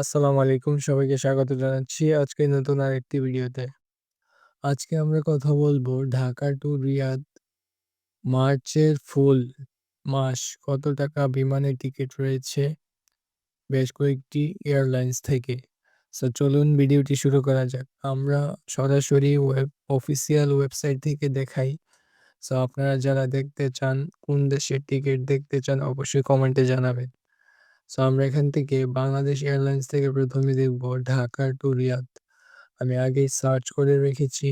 আসসালামু আলাইকুম সবাইকে স্বাগত জানাচ্ছি আজকে নতুন আরেকটি ভিডিওতে। আজকে আমরা কথা বলব ঢাকা টু রিয়াদ মার্চের ফুল মাস কত টাকা বিমানের টিকিট রয়েছে বেশ কয়েকটি এয়ারলাইন্স থেকে। সো চলুন ভিডিওটি শুরু করা যাক। আমরা সরাসরি ওয়েব অফিসিয়াল ওয়েবসাইট থেকে দেখাই। সো আপনারা যারা দেখতে চান, কোন দেশের টিকিট দেখতে চান, অবশ্যই কমেন্টে জানাবেন। সো আমরা এখান থেকে বাংলাদেশ এয়ারলাইন্স থেকে প্রথমে দেখব ঢাকা টু রিয়াদ আমি আগেই সার্চ করে রেখেছি।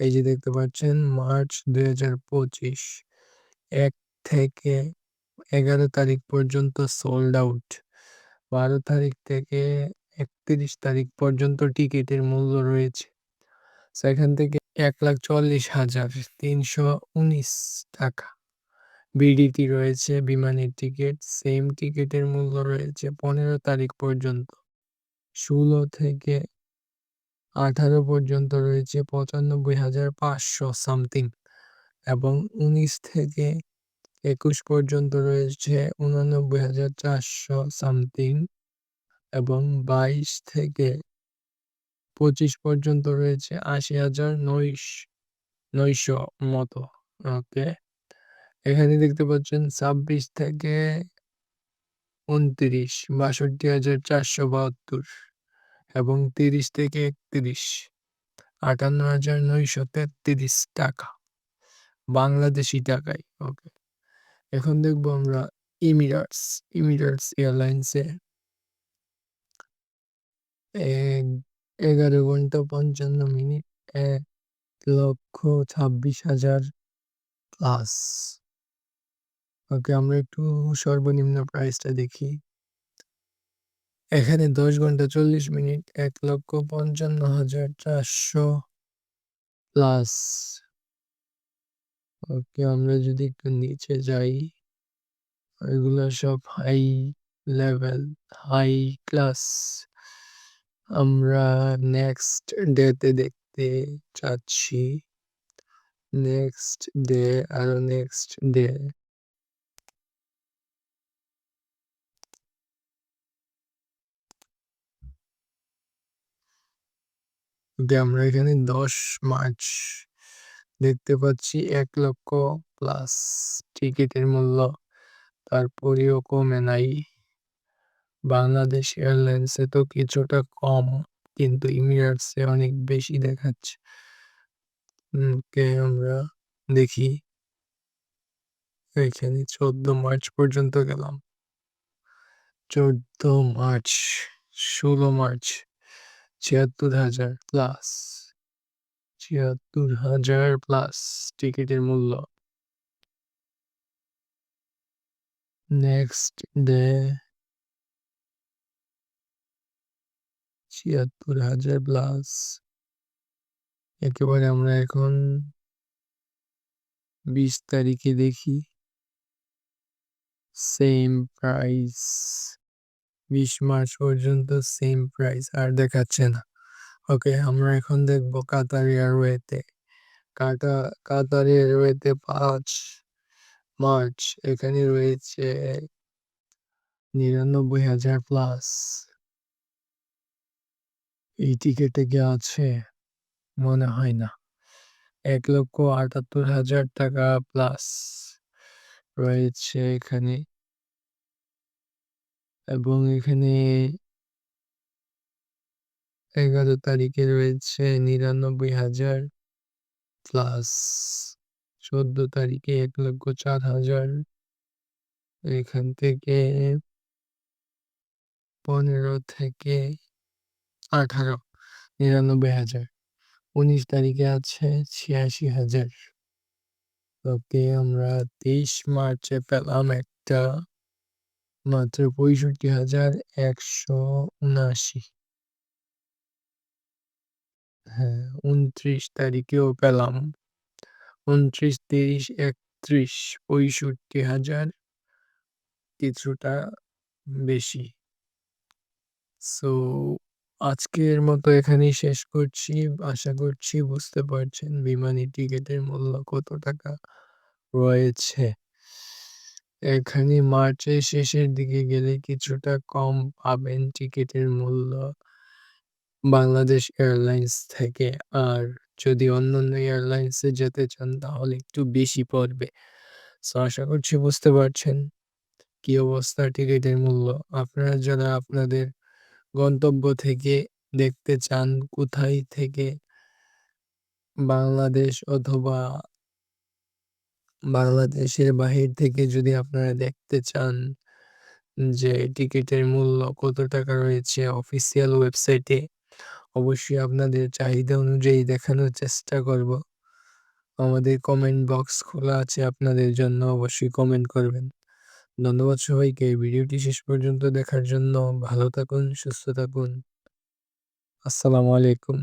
এই যে দেখতে পাচ্ছেন মার্চ দুই এক থেকে এগারো তারিখ পর্যন্ত সোল্ড আউট বারো তারিখ থেকে একত্রিশ তারিখ পর্যন্ত টিকিটের মূল্য রয়েছে। সেখান থেকে এক লাখ চল্লিশ হাজার তিনশো উনিশ টাকা। বিডিটি রয়েছে, বিমানের টিকিট, সেম টিকিটের মূল্য রয়েছে পনেরো তারিখ পর্যন্ত। ষোলো থেকে আঠারো পর্যন্ত রয়েছে পঁচানব্বই হাজার পাঁচশো সামথিং এবং উনিশ থেকে একুশ পর্যন্ত রয়েছে উনানব্বই হাজার চারশো সামথিং এবং বাইশ থেকে পঁচিশ পর্যন্ত রয়েছে আশি হাজার নয়শ, নয়শো মতো, ওকে? এখানে দেখতে পাচ্ছেন ছাব্বিশ থেকে উনত্রিশ বাষট্টি হাজার চারশো বাহাত্তর এবং তিরিশ থেকে একত্রিশ, আটান্ন হাজার নয়শো তেত্রিশ টাকা, বাংলাদেশি টাকায়, ওকে। এখন দেখব আমরা ইমিরাটস ইমিরাটস এয়ারলাইন্সে এগারো ঘণ্টা পঞ্চান্ন মিনিট এক লক্ষ ছাব্বিশ হাজার প্লাস। ওকে, আমরা একটু সর্বনিম্ন প্রাইসটা দেখি। এখানে দশ ঘণ্টা চল্লিশ মিনিট, এক লক্ষ পঞ্চান্ন হাজার চারশো প্লাস ওকে, আমরা যদি একটু নিচে যাই এগুলো সব হাই লেভেল হাই ক্লাস আমরা নেক্সট ডেতে দেখতে চাচ্ছি। নেক্সট ডে আরও নেক্সট ডে যে আমরা এখানে দশ মার্চ দেখতে পাচ্ছি, এক লক্ষ প্লাস টিকিটের মূল্য। তারপরেও কমে নাই বাংলাদেশ এয়ারলাইন্সে তো কিছুটা কম, কিন্তু ইমিরাটসে অনেক বেশি দেখাচ্ছে। কে আমরা দেখি। এখানে চোদ্দ মার্চ পর্যন্ত গেলাম। চোদ্দ মার্চ, ষোলো মার্চ। ছিয়াত্তর হাজার প্লাস ছিয়াত্তর হাজার প্লাস টিকিটের মূল্য। নেক্সট ডে ছিয়াত্তর হাজার প্লাস একেবারে আমরা এখন বিশ তারিখে দেখি। সেম প্রাইস বিশ মার্চ পর্যন্ত সেম প্রাইস আর দেখাচ্ছে না। ওকে আমরা এখন দেখব কাতার এয়ারওয়েতে কাটা কাতার এয়ারওয়েতে পাঁচ মার্চ, এখানে রয়েছে নিরানব্বই হাজার প্লাস এই টিকিটে কি আছে, মনে হয় না। এক লক্ষ আটাত্তর হাজার টাকা প্লাস রয়েছে এখানে এবং এখানে এগারো তারিখে রয়েছে নিরানব্বই হাজার প্লাস চোদ্দ তারিখে এক লক্ষ চার হাজার। এখান থেকে পনেরো থেকে আঠারো, নিরানব্বই হাজার। উনিশ তারিখে আছে ছিয়াশি হাজার। ওকে, আমরা তেইশ মার্চে পেলাম একটা মাত্র পঁয়ষট্টি হাজার একশো উনআশি। হ্যাঁ উনত্রিশ তারিখেও পেলাম। উনত্রিশ, তিরিশ, একত্রিশ, পঁয়ষট্টি হাজার কিছুটা বেশি। সো আজকের মতো এখানেই শেষ করছি। আশা করছি বুঝতে পারছেন, বিমানের টিকিটের মূল্য কত টাকা রয়েছে। এখানে মার্চের শেষের দিকে গেলে কিছুটা কম পাবেন টিকেটের মূল্য বাংলাদেশ এয়ারলাইন্স থেকে। আর যদি অন্য অন্যান্য এয়ারলাইন্সে যেতে চান, তাহলে একটু বেশি পড়বে। সো, আশা করছি বুঝতে পারছেন কি অবস্থা টিকিটের মূল্য। আপনারা যারা আপনাদের গন্তব্য থেকে দেখতে চান, কোথায় থেকে? বাংলাদেশ অথবা বাংলাদেশের বাহির থেকে যদি আপনারা দেখতে চান যে টিকিটের মূল্য কত টাকা রয়েছে অফিসিয়াল ওয়েবসাইটে অবশ্যই আপনাদের চাহিদা অনুযায়ী দেখানোর চেষ্টা করব। আমাদের কমেন্ট বক্স খোলা আছে আপনাদের জন্য, অবশ্যই কমেন্ট করবেন। ধন্যবাদ সবাইকে, ভিডিওটি শেষ পর্যন্ত দেখার জন্য ভালো থাকুন, সুস্থ থাকুন। আসসালামু আলাইকুম।